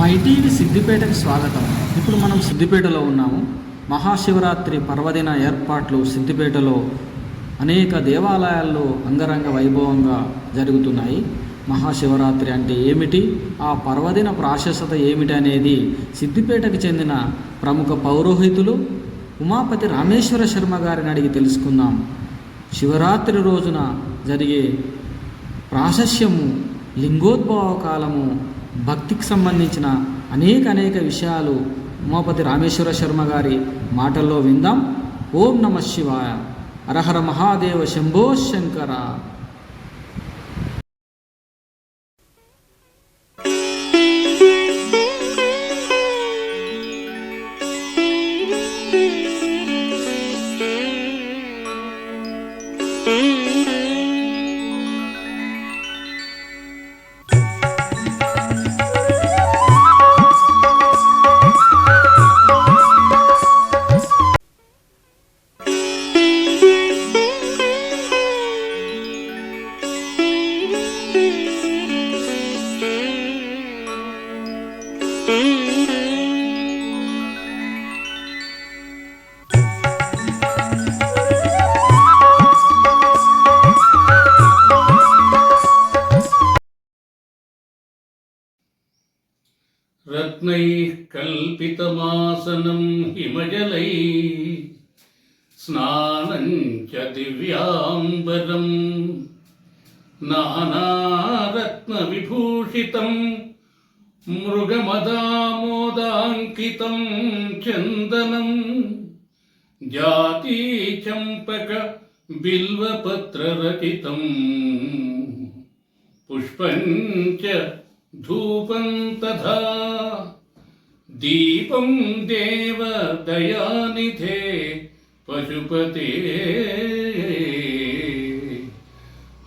మైటీవి సిద్దిపేటకు స్వాగతం. ఇప్పుడు మనం సిద్దిపేటలో ఉన్నాము. మహాశివరాత్రి పర్వదిన ఏర్పాట్లు సిద్దిపేటలో అనేక దేవాలయాల్లో అంగరంగ వైభవంగా జరుగుతున్నాయి. మహాశివరాత్రి అంటే ఏమిటి? ఆ పర్వదిన ప్రాశస్యత ఏమిటి అనేది సిద్దిపేటకు చెందిన ప్రముఖ పౌరోహితులు ఉమాపతి రామేశ్వర శర్మ గారిని అడిగి తెలుసుకుందాం. శివరాత్రి రోజున జరిగే ప్రాశస్యము లింగోద్భవ కాలము భక్తికి సంబంధించిన అనేక అనేక విషయాలు ఉమాపతి రామేశ్వర శర్మ గారి మాటల్లో విందాం. ఓం నమ శివాయ. అరహర మహాదేవ శంభో శంకర. శాసనం హిమజలై. స్నానం చ దివ్యాంబరం. నానారత్నవిభూషితం. మృగమదామోదాంకితం చందనం. జాతీ చంపక బిల్వపత్రరచితం. పుష్పం చ ధూపం తథా. దీపం దేవ దయానిధే పశుపతే.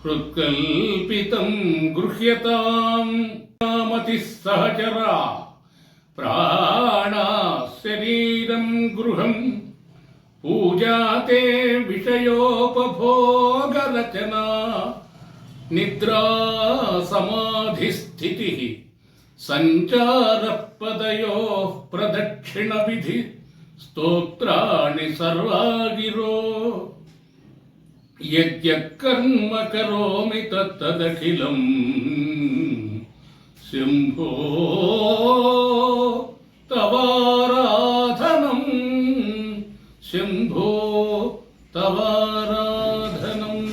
హృత్కల్పితం గృహ్యతామతి సహచరా. ప్రాణా శరీరం గృహం. పూజాతే విషయోపభోగరచనా. నిద్రా సమాధిస్థితి. సంచారపదయో. प्रदक्षिणविधि स्तोत्राणि सर्वा गिरो यद्यत्कर्म करोमि तत्तदखिलम् शम्भो तवाराधनम् शम्भो तवाराधनम्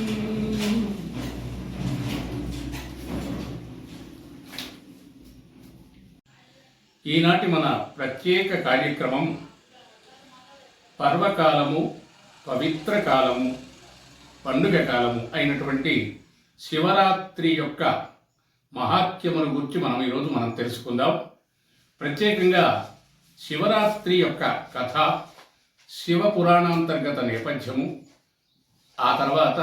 ఈనాటి మన ప్రత్యేక కార్యక్రమం పర్వకాలము పవిత్ర కాలము పండుగ కాలము అయినటువంటి శివరాత్రి యొక్క మహాత్యమును గురించి మనం ఈరోజు మనం తెలుసుకుందాం. ప్రత్యేకంగా శివరాత్రి యొక్క కథ శివ పురాణాంతర్గత నేపథ్యము ఆ తర్వాత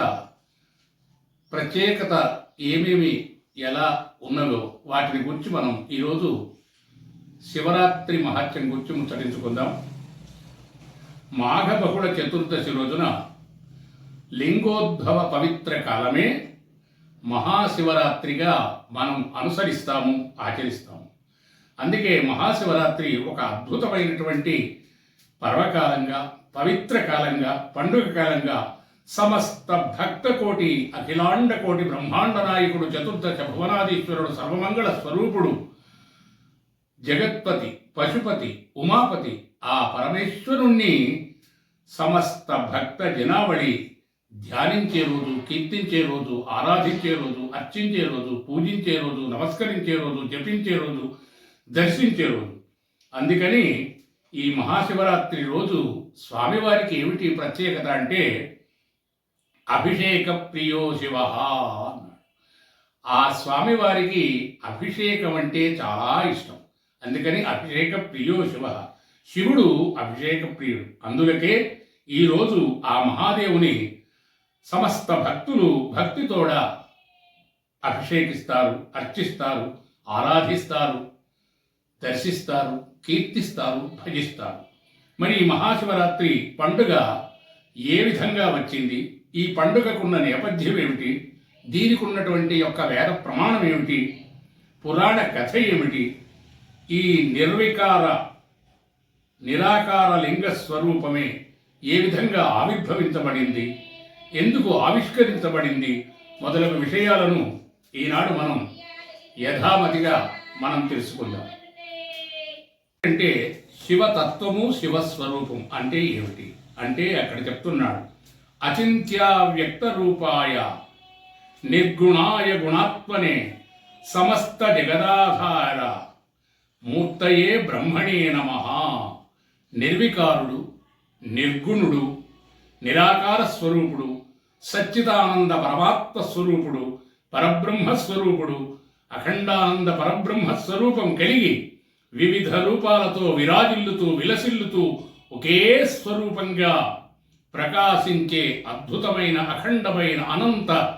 ప్రత్యేకత ఏమేమి ఎలా ఉన్నదో వాటిని గురించి మనం ఈరోజు శివరాత్రి మహాత్యం గురించి ముచ్చటించుకుందాం మాఘ బహుళ చతుర్దశి రోజున లింగోద్భవ పవిత్ర కాలమే మహాశివరాత్రిగా మనం అనుసరిస్తాము ఆచరిస్తాము. అందుకే మహాశివరాత్రి ఒక అద్భుతమైనటువంటి పర్వకాలంగా పవిత్ర కాలంగా పండుగ కాలంగా సమస్త భక్త కోటి అఖిలాండ కోటి బ్రహ్మాండ నాయకుడు చతుర్దశ భువనాధీశ్వరుడు సర్వమంగళ స్వరూపుడు జగత్పతి పశుపతి ఉమాపతి ఆ పరమేశ్వరుణ్ణి సమస్త భక్త జనావళి ధ్యానించే రోజు కీర్తించే రోజు ఆరాధించే రోజు అర్చించే రోజు పూజించే రోజు నమస్కరించే రోజు జపించే రోజు దర్శించే రోజు. అందుకని ఈ మహాశివరాత్రి రోజు స్వామివారికి ఏమిటి ప్రత్యేకత అంటే అభిషేక ప్రియో శివ ఆ స్వామివారికి అభిషేకం అంటే చాలా ఇష్టం. అందుకని అభిషేక ప్రియో శివ. శివుడు అభిషేక ప్రియుడు. అందులకే ఈరోజు ఆ మహాదేవుని సమస్త భక్తులు భక్తితోడ అభిషేకిస్తారు అర్చిస్తారు ఆరాధిస్తారు దర్శిస్తారు కీర్తిస్తారు భజిస్తారు. మరి ఈ మహాశివరాత్రి పండుగ ఏ విధంగా వచ్చింది? ఈ పండుగకున్న నేపథ్యం ఏమిటి? దీనికి ఉన్నటువంటి యొక్క వేద ప్రమాణం ఏమిటి? పురాణ కథ ఏమిటి? ఈ నిర్వికార నిరాకార లింగ స్వరూపమే ఏ విధంగా ఆవిర్భవించబడింది? ఎందుకు ఆవిష్కరించబడింది? మొదలగు విషయాలను ఈనాడు మనం యథామతిగా మనం తెలుసుకుందాం. అంటే శివతత్వము శివస్వరూపం అంటే ఏమిటి? అంటే అక్కడ చెప్తున్నాడు అచింత్యా వ్యక్త రూపాయ నిర్గుణాయ గుణాత్మనే సమస్త జగదాధార. మూర్తయే బ్రహ్మణే నమ. నిర్వికారుడు నిర్గుణుడు నిరాకార స్వరూపుడు సచ్చిదానంద పరమాత్మ స్వరూపుడు పరబ్రహ్మ స్వరూపుడు అఖండానంద పరబ్రహ్మ స్వరూపం కలిగి వివిధ రూపాలతో విరాజిల్లుతూ విలసిల్లుతూ ఒకే స్వరూపంగా ప్రకాశించే అద్భుతమైన అఖండమైన అనంత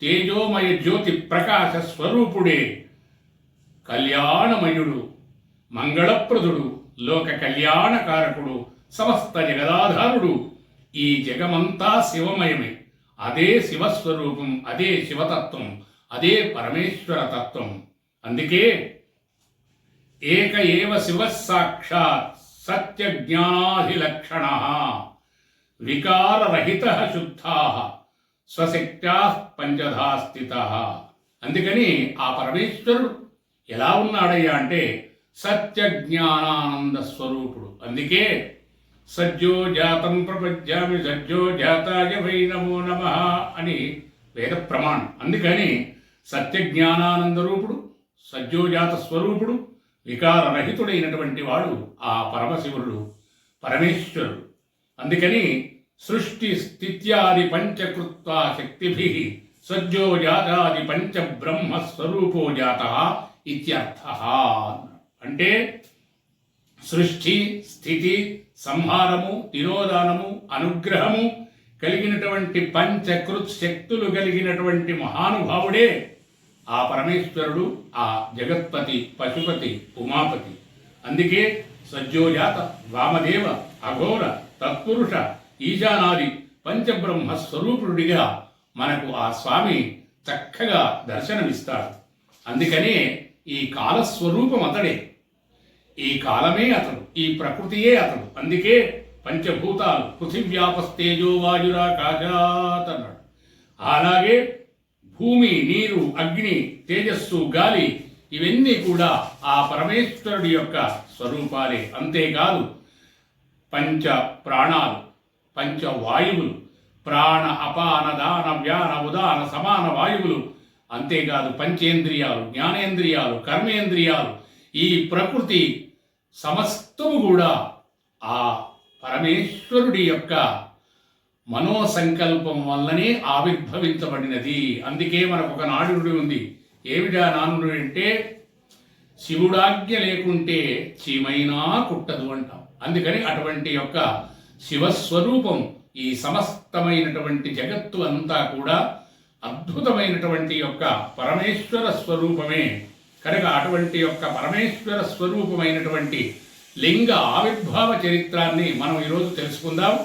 తేజోమయ జ్యోతి ప్రకాశ స్వరూపుడే. కళ్యాణమయుడు. మంగళప్రదుడు లోక కళ్యాణకారకుడు సమస్త జగదాధారుడు. ఈ జగమంతా శివమయమే. అదే శివస్వరూపం అదే శివతత్వం అదే పరమేశ్వర తత్వం. అందుకే ఏక ఏవ శివ సాక్షాత్ సత్యజ్ఞానాధిలక్షణ. వికారరహిత శుద్ధా. స్వశక్త్యా పంచధా స్థిత అందుకని ఆ పరమేశ్వరుడు ఎలా ఉన్నాడయ్యా అంటే సత్య జ్ఞానానంద స్వరూపుడు అందుకే సజ్జో జాతం ప్రపంచామి సజ్జో జాతాయ వై నమో నమ అని వేద ప్రమాణం. అందుకని సత్య జ్ఞానానంద రూపుడు సజ్జోజాత స్వరూపుడు వికారరహితుడైనటువంటి వాడు ఆ పరమశివుడు పరమేశ్వరుడు అందుకని సృష్టి స్థిత్యాది పంచకృత్వా శక్తిభి సజ్జోజాతాది పంచబ్రహ్మస్వరూపో జాత ఇత్యర్థ. అంటే సృష్టి స్థితి సంహారము తిరోదానము అనుగ్రహము కలిగినటువంటి పంచకృత్ శక్తులు కలిగినటువంటి మహానుభావుడే ఆ పరమేశ్వరుడు ఆ జగత్పతి పశుపతి ఉమాపతి. అందుకే సజ్జోజాత వామదేవ అఘోర తత్పురుష ఈశానాది పంచబ్రహ్మ స్వరూపుడిగా మనకు ఆ స్వామి చక్కగా దర్శనమిస్తాడు. అందుకనే ఈ కాలస్వరూపం అతడే. ఈ కాలమే అతడు ఈ ప్రకృతియే అతడు. అందుకే పంచభూతాలు పృథివ్యాపస్తేజో వాయురాకాశాత్ అన్నాడు అలాగే భూమి నీరు అగ్ని తేజస్సు గాలి ఇవన్నీ కూడా ఆ పరమేశ్వరుడి యొక్క స్వరూపాలే. అంతేకాదు పంచ ప్రాణాలు పంచ వాయువులు ప్రాణ అపాన దాన వ్యాన ఉదాన సమాన వాయువులు అంతేకాదు పంచేంద్రియాలు జ్ఞానేంద్రియాలు కర్మేంద్రియాలు ఈ ప్రకృతి సమస్తము కూడా ఆ పరమేశ్వరుడి యొక్క మనోసంకల్పం వల్లనే ఆవిర్భవించబడినది. అందుకే మనకు ఒక నాడుడి ఉంది. ఏమిటా నానుడు అంటే శివుడాజ్ఞ లేకుంటే చీమైనా కుట్టదు అంటాం. అందుకని అటువంటి యొక్క శివస్వరూపం ఈ సమస్తమైనటువంటి జగత్తు అంతా కూడా అద్భుతమైనటువంటి యొక్క పరమేశ్వర స్వరూపమే. కనుక అటువంటి యొక్క పరమేశ్వర స్వరూపమైనటువంటి లింగ ఆవిర్భావ చరిత్రాన్ని మనం ఈరోజు తెలుసుకుందాం.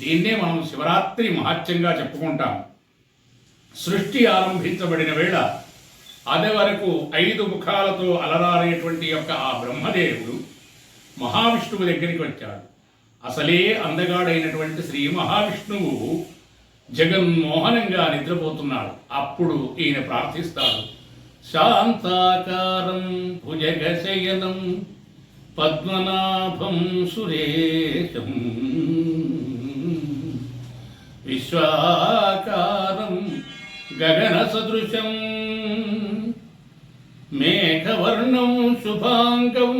దీన్నే మనం శివరాత్రి మహత్యంగా చెప్పుకుంటాం. సృష్టి ఆరంభించబడిన వేళ అది వరకు ఐదు ముఖాలతో అలరారేటువంటి యొక్క ఆ బ్రహ్మదేవుడు మహావిష్ణువు దగ్గరికి వచ్చాడు. అసలే అందగాడైనటువంటి శ్రీ మహావిష్ణువు జగన్మోహనంగా నిద్రపోతున్నాడు. అప్పుడు ఈయన ప్రార్థిస్తాడు. శాంతాకారం భుజగశయనం పద్మనాభం సురేశం విశ్వాకారం గగన సదృశం మేఘవర్ణం శుభాంగం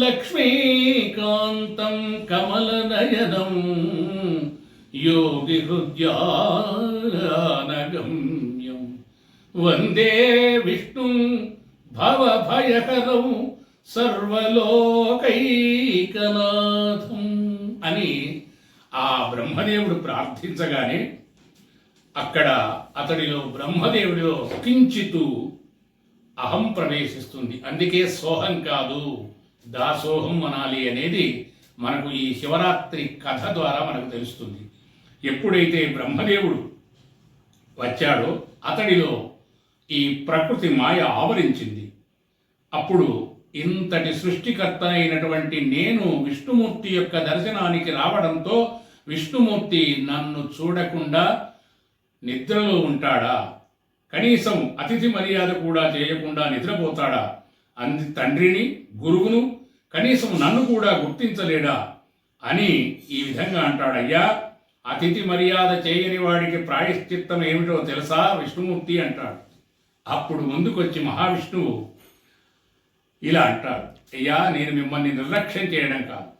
లక్ష్మీకాంతం కమలనయనం యోగి వందే విష్ణు భవభయకరం సర్వలోకైకనాథం అని ఆ బ్రహ్మదేవుడు ప్రార్థించగానే అక్కడ అతడిలో బ్రహ్మదేవుడిలో కించితు అహం ప్రవేశిస్తుంది. అందుకే సోహం కాదు దాసోహం అనాలి అనేది మనకు ఈ శివరాత్రి కథ ద్వారా మనకు తెలుస్తుంది. ఎప్పుడైతే బ్రహ్మదేవుడు వచ్చాడో అతడిలో ఈ ప్రకృతి మాయ ఆవరించింది. అప్పుడు ఇంతటి సృష్టికర్త అయినటువంటి నేను విష్ణుమూర్తి యొక్క దర్శనానికి రావడంతో విష్ణుమూర్తి నన్ను చూడకుండా నిద్రలో ఉంటాడా? కనీసం అతిథి మర్యాద కూడా చేయకుండా నిద్రపోతాడా? అంది తండ్రిని గురువును కనీసం నన్ను కూడా గుర్తించలేడా? అని ఈ విధంగా అంటాడయ్యా అతిథి మర్యాద చేయని వాడికి ప్రాయశ్చిత్తం ఏమిటో తెలుసా? విష్ణుమూర్తి అంటాడు. అప్పుడు ముందుకొచ్చి మహావిష్ణువు ఇలా అంటాడు అయ్యా నేను మిమ్మల్ని నిర్లక్ష్యం చేయడం కాదు.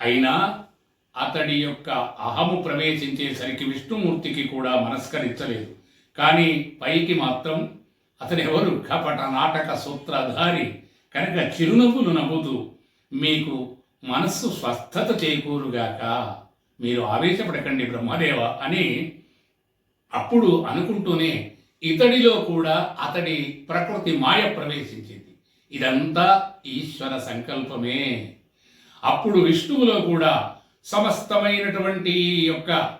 అయినా అతడి యొక్క అహము ప్రవేశించేసరికి విష్ణుమూర్తికి కూడా మనస్కరించలేదు. కానీ పైకి మాత్రం అతను ఎవరు కపట నాటక సూత్రధారి. కనుక చిరునవ్వులు నవ్వుతూ మీకు మనస్సు స్వస్థత చేకూరుగాక. మీరు ఆవేశపడకండి బ్రహ్మదేవ అని అప్పుడు అనుకుంటూనే ఇతడిలో కూడా అతడి ప్రకృతి మాయ ప్రవేశించింది. ఇదంతా ఈశ్వర సంకల్పమే. అప్పుడు విష్ణువులో కూడా సమస్తమైనటువంటి యొక్క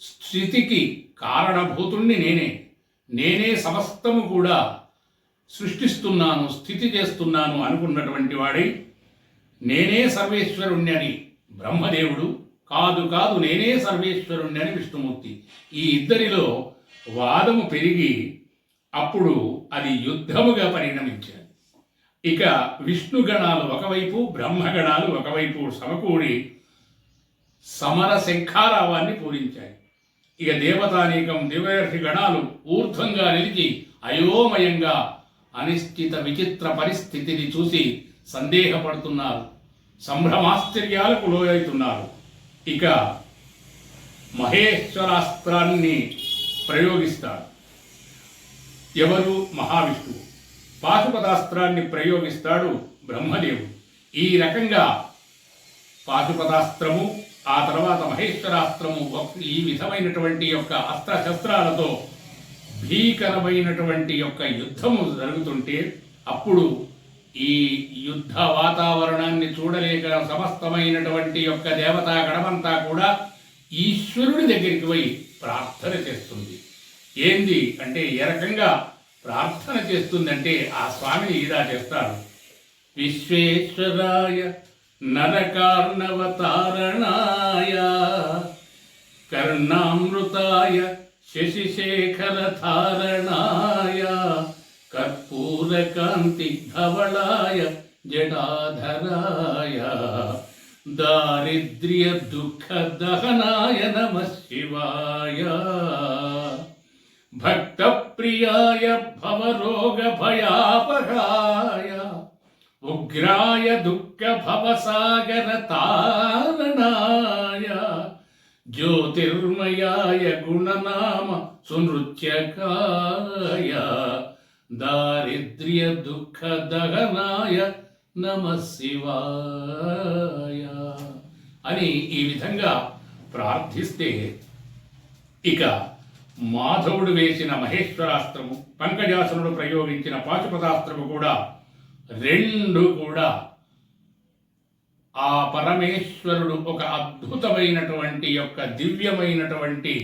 స్థితికి కారణభూతుణ్ణి నేనే. నేనే సమస్తము కూడా సృష్టిస్తున్నాను స్థితి చేస్తున్నాను అనుకున్నటువంటి వాడి నేనే సర్వేశ్వరుణ్ణి అని బ్రహ్మదేవుడు కాదు కాదు నేనే సర్వేశ్వరుణ్ణి అని విష్ణుమూర్తి. ఈ ఇద్దరిలో వాదము పెరిగి అప్పుడు అది యుద్ధముగా పరిణమించాలి ఇక విష్ణుగణాలు ఒకవైపు బ్రహ్మగణాలు ఒకవైపు సమకూడి సమర శంఖారావాన్ని పూరించాయి. ఇక దేవతానీకం దేవర్షి గణాలు ఊర్ధ్వంగా నిలిచి అయోమయంగా అనిశ్చిత విచిత్ర పరిస్థితిని చూసి సందేహపడుతున్నారు. సంభ్రమాశ్చర్యాలకు లోయవుతున్నారు. ఇక మహేశ్వరాస్త్రాన్ని ప్రయోగిస్తాడు ఎవరు మహావిష్ణువు? పాశుపదాస్త్రాన్ని ప్రయోగిస్తాడు బ్రహ్మదేవుడు. ఈ రకంగా పాశుపదాస్త్రము ఆ తర్వాత మహేశ్వరాస్త్రము ఈ విధమైనటువంటి యొక్క అస్త్రశస్త్రాలతో భీకరమైనటువంటి యొక్క యుద్ధము జరుగుతుంటే అప్పుడు ఈ యుద్ధ వాతావరణాన్ని చూడలేక సమస్తమైనటువంటి యొక్క దేవతా గణమంతా కూడా ఈశ్వరుడి దగ్గరికి పోయి ప్రార్థన చేస్తుంది. ఏంది అంటే ఏ రకంగా ప్రార్థన చేస్తుందంటే ఆ స్వామిని ఇలా చేస్తారు విశ్వేశ్వరాయ నరకార్ణవతారణాయ కర్ణామృతాయ శశిశేఖరధారణాయ కర్పూరకాంతి ధవళాయ జటాధరాయ. దారిద్ర్య దుఃఖ దహనాయ నమ శివాయ భక్త ప్రియాయ భవరోగ భయాపహాయ ఉగ్రాయ దుఃఖ భవసాగర తారణాయ జ్యోతిర్మయాయ గుణనామ సునృత్యకాయ దారిద్ర్య దుఃఖ దహనాయ నమ శివాయ అని ఈ విధంగా ప్రార్థిస్తే ఇక మాధవుడు వేసిన మహేశ్వరాస్త్రము పంకజాసనుడు ప్రయోగించిన పాశుపతాస్త్రము కూడా రెండు కూడా ఆ పరమేశ్వరుడు ఒక అద్భుతమైనటువంటి యొక్క దివ్యమైనటువంటి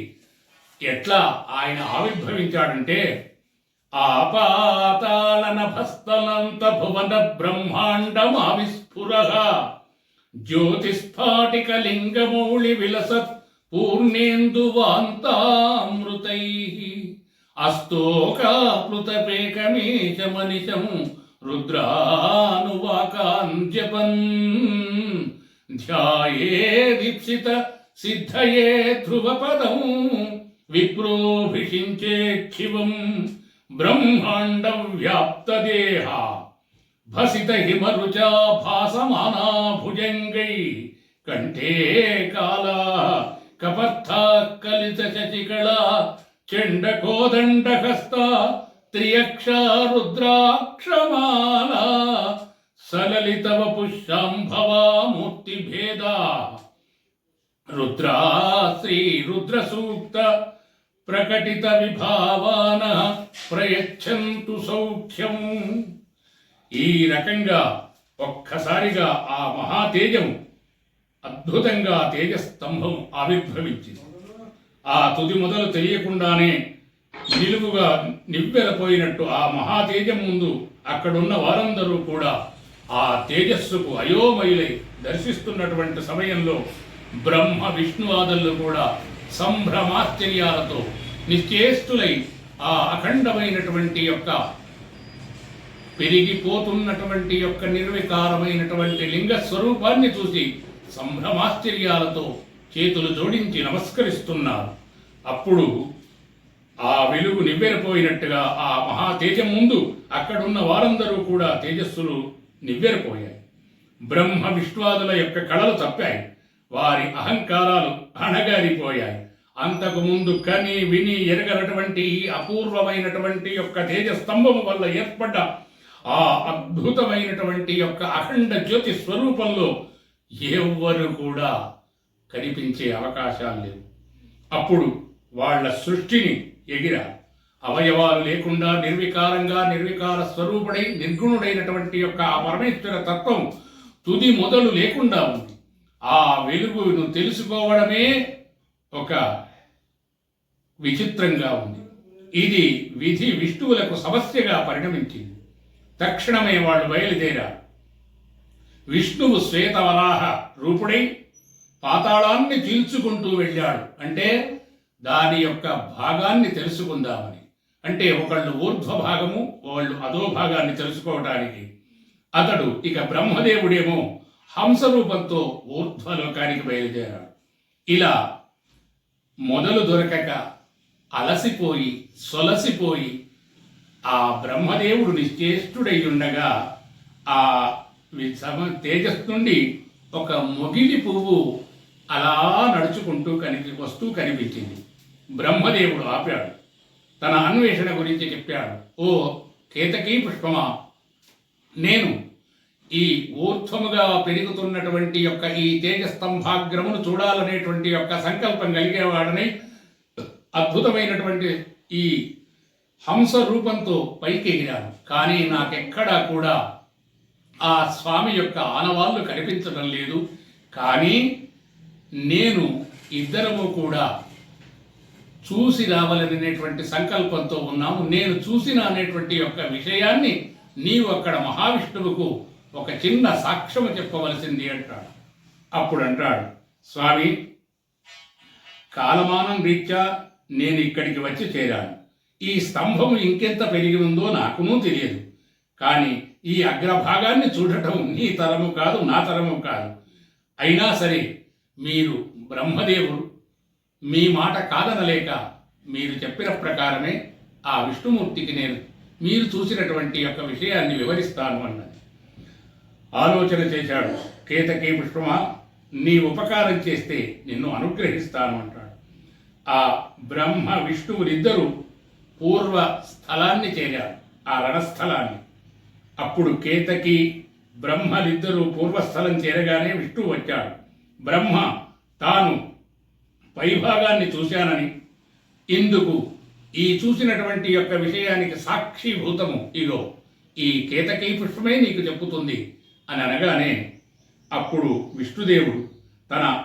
ఎట్లా ఆయన ఆవిర్భవించాడంటే ఆపాతాళన భస్తలంత భువన బ్రహ్మాండం ఆవిస్ఫురగా జ్యోతిస్ఫాటికలింగమౌళి విలసత్ పూర్ణేందువాంతామృతై. అస్తోకాప్లుతపేకమేశమనిశం రుద్రానువాకాంజపన్. ధ్యాయే దీప్సిత సిద్ధయే ధ్రువపదం విప్రోభిషించే శివం బ్రహ్మాండ వ్యాప్తదేహ భసిత హిమరుచా భాసమానా భుజంగై కంఠే కాల కపర్థ కలిత శశికళ చెండ కోదండ హస్త త్రియక్ష రుద్రాక్షమాల సలలితవ పుష్యాంభవా మూర్తి భేద రుద్రా శ్రీ రుద్ర సూక్త ప్రకటిత విభావాన ప్రయచ్చంతు సౌఖ్యం. ఈ రకంగా ఒక్కసారిగా ఆ మహాతేజం అద్భుతంగా తేజస్తంభం ఆవిర్భవించింది. ఆ తుది మొదలు తెలియకుండానే నిలువుగా నివ్వెలపోయినట్టు ఆ మహాతేజం ముందు అక్కడున్న వారందరూ కూడా ఆ తేజస్సుకు అయోమయులై దర్శిస్తున్నటువంటి సమయంలో బ్రహ్మ విష్ణువాదులు కూడా సంభ్రమాశ్చర్యాలతో నిశ్చేష్టులై ఆ అఖండమైనటువంటి యొక్క పెరిగిపోతున్నటువంటి యొక్క నిర్వికారమైనటువంటి లింగ స్వరూపాన్ని చూసి సంభ్రమాశ్చర్యాలతో చేతులు జోడించి నమస్కరిస్తున్నారు. అప్పుడు ఆ వెలుగు నివ్వెరపోయినట్టుగా ఆ మహా తేజం ముందు అక్కడున్న వారందరూ కూడా తేజస్సులు నివ్వెరపోయాయి. బ్రహ్మ విష్ణువాదుల యొక్క కళలు తప్పాయి. వారి అహంకారాలు అణగారిపోయాయి. అంతకుముందు కని విని ఎరగనటువంటి ఈ అపూర్వమైనటువంటి యొక్క తేజస్తంభము వల్ల ఏర్పడ్డ ఆ అద్భుతమైనటువంటి యొక్క అఖండ జ్యోతి స్వరూపంలో ఎవ్వరు కూడా కనిపించే అవకాశాలు లేవు. అప్పుడు వాళ్ళ సృష్టిని ఎగిర అవయవాలు లేకుండా నిర్వికారంగా నిర్వికార స్వరూపుడై నిర్గుణుడైనటువంటి యొక్క ఆ పరమేశ్వర తత్వం తుది మొదలు లేకుండా ఉంది. ఆ వెలుగును తెలుసుకోవడమే ఒక విచిత్రంగా ఉంది. ఇది విధి విష్ణువులకు సమస్యగా పరిణమించింది. తక్షణమే వాళ్ళు బయలుదేరారు. విష్ణువు శ్వేతవరాహ రూపుడై పాతాళాన్ని చీల్చుకుంటూ వెళ్ళాడు. అంటే దాని యొక్క భాగాన్ని తెలుసుకుందామని. అంటే ఒకళ్ళు ఊర్ధ్వ భాగము వాళ్ళు అధో భాగాన్ని తెలుసుకోవడానికి అతడు ఇక బ్రహ్మదేవుడేమో హంస రూపంతో ఊర్ధ్వలోకానికి బయలుదేరాడు. ఇలా మొదలు దొరకక అలసిపోయి సొలసిపోయి ఆ బ్రహ్మదేవుడు నిశ్చేష్టుడై ఉండగా ఆ వి- సమ తేజస్ నుండి ఒక మొగిలి పువ్వు అలా నడుచుకుంటూ కనిపి వస్తూ కనిపించింది. బ్రహ్మదేవుడు ఆపాడు. తన అన్వేషణ గురించి చెప్పాడు. ఓ కేతకీ పుష్పమా? నేను ఈ ఊర్ధ్వముగా పెరుగుతున్నటువంటి యొక్క ఈ తేజస్తంభాగ్రమును చూడాలనేటువంటి యొక్క సంకల్పం కలిగేవాడని అద్భుతమైనటువంటి ఈ హంస రూపంతో పైకి ఎగిరాను కానీ నాకెక్కడా కూడా ఆ స్వామి యొక్క ఆనవాళ్ళు కనిపించడం లేదు. కానీ నేను ఇద్దరము కూడా చూసి రావాలనేటువంటి సంకల్పంతో ఉన్నాము. నేను చూసిన అనేటువంటి యొక్క విషయాన్ని నీవు అక్కడ మహావిష్ణువుకు ఒక చిన్న సాక్ష్యము చెప్పవలసింది అంటాడు. అప్పుడు అంటాడు స్వామి కాలమానం రీత్యా నేను ఇక్కడికి వచ్చి చేరాను. ఈ స్తంభం ఇంకెంత పెరిగి ఉందో నాకునూ తెలియదు. కానీ ఈ అగ్రభాగాన్ని చూడటం నీ తరము కాదు నా తరము కాదు. అయినా సరే మీరు బ్రహ్మదేవుడు. మీ మాట కాదనలేక మీరు చెప్పిన ప్రకారమే ఆ విష్ణుమూర్తికి నేను మీరు చూసినటువంటి యొక్క విషయాన్ని వివరిస్తాను అన్నది. ఆలోచన చేశాడు. కేతకీ విష్ణుమా నీ ఉపకారం చేస్తే నిన్ను అనుగ్రహిస్తాను అంటాడు. ఆ బ్రహ్మ విష్ణువులిద్దరూ పూర్వ స్థలాన్ని చేరారు. ఆ రణస్థలాన్ని. అప్పుడు కేతకి బ్రహ్మలిద్దరూ పూర్వస్థలం చేరగానే విష్ణువు వచ్చాడు. బ్రహ్మ తాను పైభాగాన్ని చూశానని. ఇందుకు ఈ చూసినటువంటి యొక్క విషయానికి సాక్షిభూతము ఇగో. ఈ కేతకీ పుష్పమే నీకు చెప్పుతుంది అని అనగానే అప్పుడు విష్ణుదేవుడు తన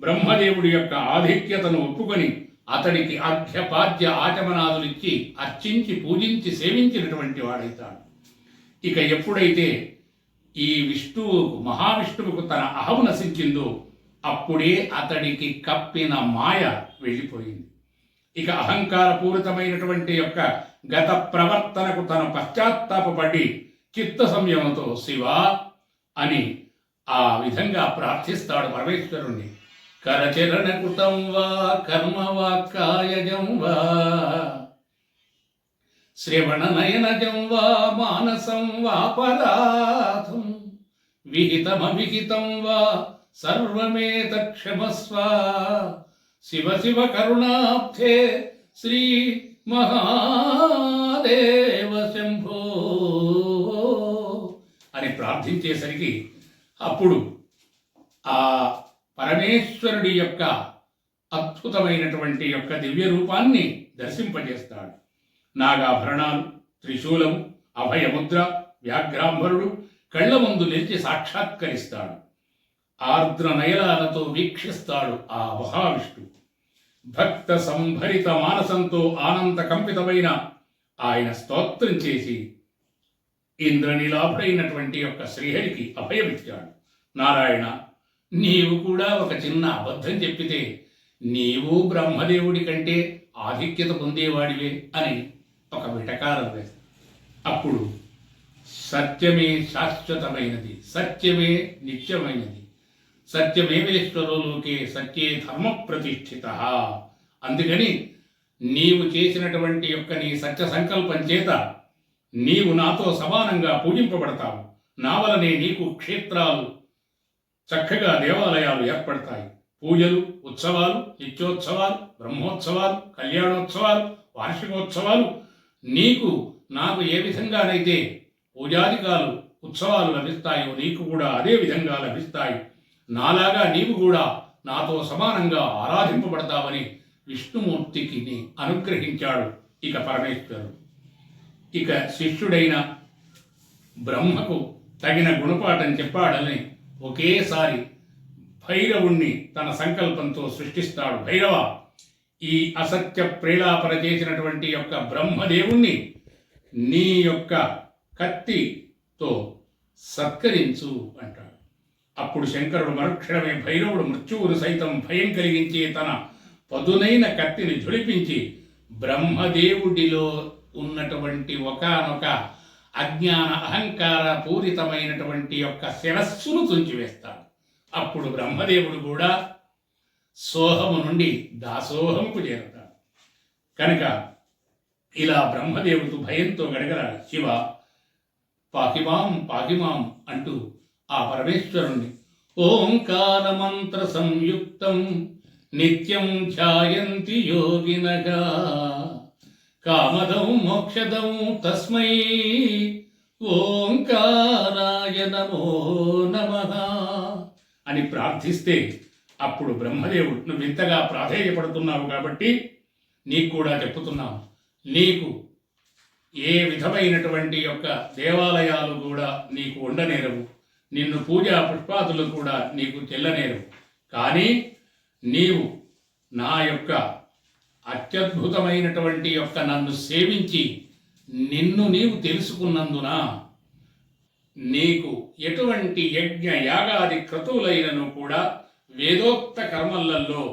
బ్రహ్మదేవుడి యొక్క ఆధిక్యతను ఒప్పుకొని అతడికి అర్ఘ్యపాద్య ఆచమనాదులిచ్చి అర్చించి పూజించి సేవించినటువంటి వాడైతాడు. ఇక ఎప్పుడైతే ఈ విష్ణువు మహావిష్ణువుకు తన అహము నశించిందో అప్పుడే అతడికి కప్పిన మాయ వెళ్ళిపోయింది. ఇక అహంకారపూరితమైనటువంటి యొక్క గత ప్రవర్తనకు తన పశ్చాత్తాపపడి చిత్త సంయమంతో శివ అని ఆ విధంగా ప్రార్థిస్తాడు పరమేశ్వరుణ్ణి. కరచరణకృతం వా కర్మ వా కాయజం వా. శ్రవణనయనజం వా మానసం వా పరాధం. విహితమవిహితం వా సర్వమేతక్షమస్వ. శివ శివ కరుణాబ్ధే శ్రీ మహాదేవ శంభో. అని ప్రార్థించేసరికి అప్పుడు ఆ పరమేశ్వరుడి యొక్క అద్భుతమైనటువంటి యొక్క దివ్య రూపాన్ని దర్శింపజేస్తాడు. నాగాభరణాలు త్రిశూలము అభయముద్ర వ్యాఘ్రాంబరుడు కళ్ళ ముందు నిలిచి సాక్షాత్కరిస్తాడు. ఆర్ద్ర నయనాలతో వీక్షిస్తాడు ఆ మహావిష్ణు భక్త సంభరిత మానసంతో ఆనంద కంపితమైన ఆయన స్తోత్రం చేసి ఇంద్రనీలాభుడైనటువంటి యొక్క శ్రీహరికి అభయమిచ్చాడు. నారాయణ నీవు కూడా ఒక చిన్న అబద్ధం చెప్పితే నీవు బ్రహ్మదేవుడి కంటే ఆధిక్యత పొందేవాడివే అని ఒక విటకారం వేస్తాడు అప్పుడు సత్యమే శాశ్వతమైనది సత్యమే నిత్యమైనది సత్యమేవేశ్వరులోకే సత్యే ధర్మ ప్రతిష్ఠిత అందుకని నీవు చేసినటువంటి యొక్క నీ సత్య సంకల్పం చేత నీవు నాతో సమానంగా పూజింపబడతావు. నా వలనే నీకు క్షేత్రాలు చక్కగా దేవాలయాలు ఏర్పడతాయి. పూజలు ఉత్సవాలు నిత్యోత్సవాలు బ్రహ్మోత్సవాలు కళ్యాణోత్సవాలు వార్షికోత్సవాలు. నీకు నాకు ఏ విధంగానైతే పూజాదికాలు ఉత్సవాలు లభిస్తాయో నీకు కూడా అదే విధంగా లభిస్తాయి. నాలాగా నీవు కూడా నాతో సమానంగా ఆరాధింపబడతావని విష్ణుమూర్తికి అనుగ్రహించాడు ఇక పరమేశ్వరుడు. ఇక శిష్యుడైన బ్రహ్మకు తగిన గుణపాఠం చెప్పాడని ఒకేసారి భైరవుణ్ణి తన సంకల్పంతో సృష్టిస్తాడు భైరవ. ఈ అసత్య ప్రేలాపన చేసినటువంటి యొక్క బ్రహ్మదేవుణ్ణి నీ యొక్క కత్తితో సత్కరించు అంటాడు. అప్పుడు శంకరుడు మరుక్షణమే భైరవుడు మృత్యువును సైతం భయం కలిగించి తన పదునైన కత్తిని ఝుళిపించి బ్రహ్మదేవుడిలో ఉన్నటువంటి ఒకానొక అజ్ఞాన అహంకార పూరితమైనటువంటి యొక్క శిరస్సును తుంచివేస్తాడు. అప్పుడు బ్రహ్మదేవుడు కూడా సోహము నుండి దాసోహముకు చేరుతాడు. కనుక ఇలా బ్రహ్మదేవుడు భయంతో గడగల శివ పాకిమాం పాకిమాం అంటూ ఆ పరమేశ్వరుణ్ణి ఓంకార మంత్ర సంయుక్తం నిత్యం ధ్యాయంతి యోగినగా. కామదం మోక్షదం తస్మై. ఓంకారాయ నమో నమ. అని ప్రార్థిస్తే అప్పుడు బ్రహ్మదేవుడు నువ్వు ఇంతగా ప్రాధేయపడుతున్నావు కాబట్టి నీకు కూడా చెప్తున్నాం నీకు ఏ విధమైనటువంటి యొక్క దేవాలయాలు కూడా నీకు ఉండనేరవు. నిన్ను పూజా పుష్పాదులు కూడా నీకు చెల్లనేరవు కానీ నీవు నా యొక్క అత్యద్భుతమైనటువంటి యొక్క నన్ను సేవించి నిన్ను నీవు తెలుసుకున్నందున నీకు ఎటువంటి యజ్ఞ యాగాది క్రతువులైనను కూడా వేదోక్త కర్మలలో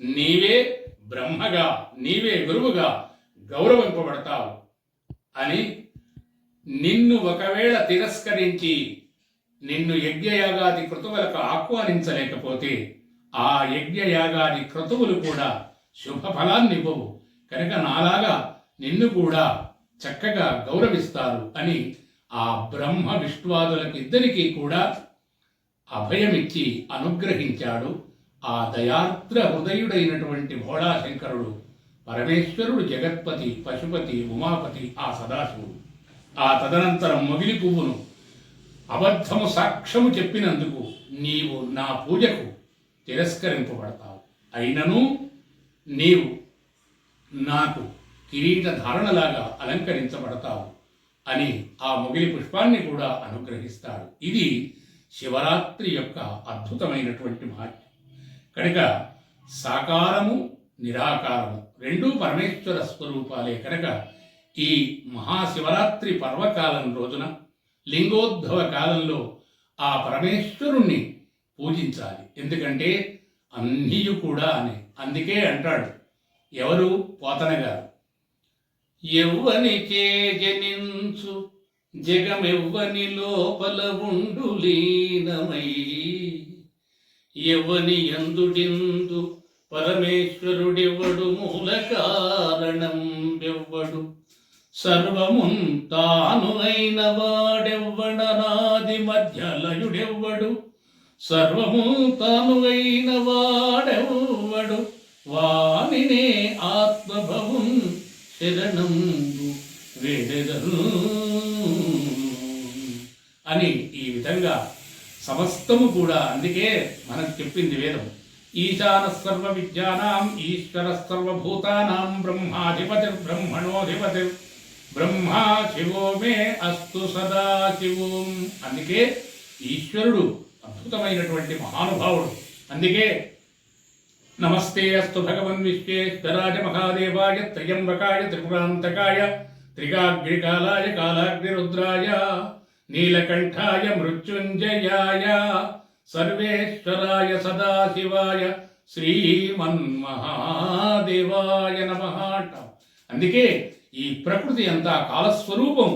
నీవే బ్రహ్మగా నీవే గురువుగా గౌరవింపబడతావు అని నిన్ను ఒకవేళ తిరస్కరించి నిన్ను యజ్ఞయాగాది క్రతువులకు ఆహ్వానించలేకపోతే ఆ యజ్ఞయాగాది క్రతువులు కూడా శుభ ఫలాన్ని ఇవ్వవు. కనుక నాలాగా నిన్ను కూడా చక్కగా గౌరవిస్తారు అని ఆ బ్రహ్మ విష్ణువాదులకిద్దరికీ కూడా అభయమిచ్చి అనుగ్రహించాడు. ఆ దయార్ద్ర హృదయుడైనటువంటి భోళాశంకరుడు పరమేశ్వరుడు జగత్పతి పశుపతి ఉమాపతి ఆ సదాశివుడు. ఆ తదనంతరం మొగిలి పువ్వును అబద్ధము సాక్ష్యము చెప్పినందుకు నీవు నా పూజకు తిరస్కరింపబడతావు. అయినను నీవు నాకు కిరీట ధారణలాగా అలంకరించబడతావు అని ఆ మొగిలి పుష్పాన్ని కూడా అనుగ్రహిస్తాడు. ఇది శివరాత్రి యొక్క అద్భుతమైనటువంటి మహత్యం. కనుక సాకారము నిరాకారము రెండూ పరమేశ్వర స్వరూపాలే. కనుక ఈ మహాశివరాత్రి పర్వకాలం రోజున లింగోద్భవ కాలంలో ఆ పరమేశ్వరుణ్ణి పూజించాలి. ఎందుకంటే అన్నీ కూడా అనే అందుకే అంటాడు ఎవరు పోతన గారు ఎవ్వనికే జనించు జగమెవ్వని లోపల ఉండు లీనమై. ఎవ్వని ఎందుడిందు పరమేశ్వరుడెవ్వడు మూల కారణం ఎవ్వడు సర్వమున్ తాను అయిన వాడెవ్వడనాది మధ్యలయుడెవ్వడు సర్వము తాను అయిన వాడ వానినే ఆత్మభవం శరణం వేడెదరు అని ఈ విధంగా సమస్తము కూడా అందుకే మనకు చెప్పింది వేదం. ఈశాన సర్వ విద్యానాం ఈశ్వర సర్వభూతానాం బ్రహ్మాధిపతి బ్రహ్మణోధిపతి బ్రహ్మా శివో మే అస్తు సదా శివోం. అందుకే ఈశ్వరుడు అద్భుతమైనటువంటి మహానుభావుడు. అందుకే నమస్తే అస్తు భగవన్ విశ్వేశ్వరాజ మహాదేవాయ త్రయంబకాయ త్రిపురాంతకాయ త్రిగాగ్రికాలాయ కాలాగ్నిరుద్రాయ నీలకంఠాయ మృత్యుంజయాయ సర్వేశ్వరాయ సదాశివాయ శ్రీమన్మహాదేవాయ నమ అందుకే ఈ ప్రకృతి అంతా కాలస్వరూపం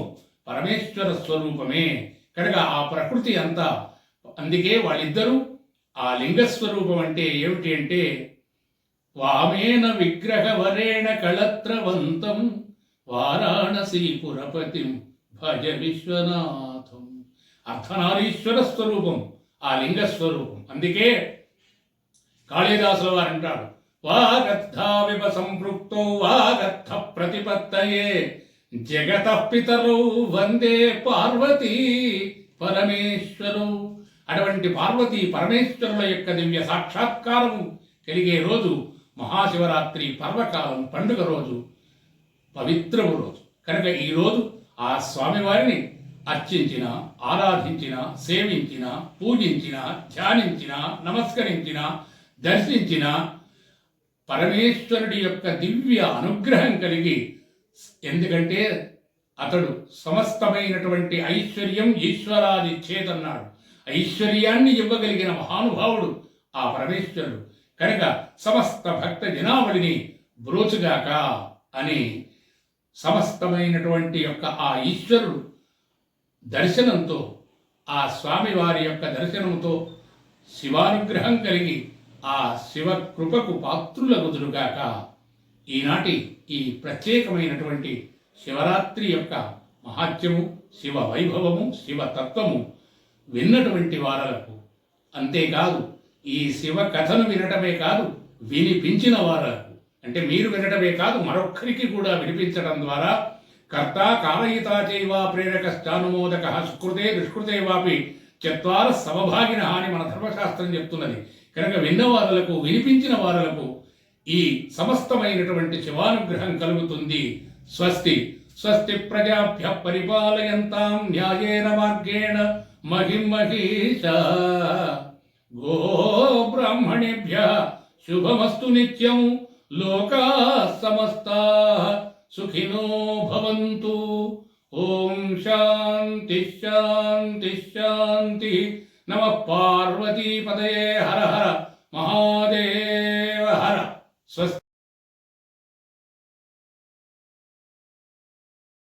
పరమేశ్వర స్వరూపమే. కనుక ఆ ప్రకృతి అంతా అందుకే వాళ్ళిద్దరూ ఆ లింగ స్వరూపం అంటే ఏమిటి అంటే వామేన విగ్రహవరేణ కళత్రవంతం వారాణసీపురపతిం భజ విశ్వనాథం. అర్ధనారీశ్వర స్వరూపం ఆ లింగ స్వరూపం. అందుకే కాళిదాసుల వారు అంటాడు వాగర్థావివ సంపృక్తో వాగద్ధ ప్రతిపత్తయే జగత పితరు వందే పార్వతీ పరమేశ్వరు. అటువంటి పార్వతీ పరమేశ్వరుల యొక్క దివ్య సాక్షాత్కారము కలిగే రోజు మహాశివరాత్రి పర్వకాలం పండుగ రోజు పవిత్రము రోజు. కనుక ఈరోజు ఆ స్వామివారిని అర్చించిన ఆరాధించిన సేవించిన పూజించిన ధ్యానించిన నమస్కరించిన దర్శించిన పరమేశ్వరుడి యొక్క దివ్య అనుగ్రహం కలిగి ఎందుకంటే అతడు సమస్తమైనటువంటి ఐశ్వర్యం ఈశ్వరాది చేతన్నాడు. ఐశ్వర్యాన్ని ఇవ్వగలిగిన మహానుభావుడు ఆ పరమేశ్వరుడు. కనుక సమస్త భక్త జనావళిని బ్రోచుగాక అని సమస్తమైనటువంటి యొక్క ఆ ఈశ్వరుడు దర్శనంతో ఆ స్వామి వారి యొక్క దర్శనంతో శివానుగ్రహం కలిగి ఆ శివ కృపకు పాత్రులగుదురుగాక. ఈనాటి ఈ ప్రత్యేకమైనటువంటి శివరాత్రి యొక్క మహాత్యము శివ వైభవము శివ తత్వము విన్నటువంటి వారలకు అంతేకాదు ఈ శివ కథను వినటమే కాదు వినిపించిన వారు అంటే మీరు వినటమే కాదు మరొక్కరికి కూడా వినిపించడం ద్వారా కర్త కారయిత చైవ ప్రేరకశ్చానుమోదక సుకృతే దుష్కృతే వాపి చత్వార సమభాగిన అని మన ధర్మశాస్త్రం చెప్తున్నది. కనుక విన్నవారులకు వినిపించిన వారులకు ఈ సమస్తమైనటువంటి శివానుగ్రహం కలుగుతుంది. స్వస్తి. స్వస్తి ప్రజాభ్య పరిపాలయంతాం న్యాయేన మార్గేణ మహిం గో బ్రాహ్మణేభ్య శుభమస్తు నిత్యం లోకా సమస్త సుఖినో భవంతు. ఓం శాంతి శాంతి శాంతి. నమ పార్వతీపదయే హర హర. మహాదేవ హర. స్వస్తి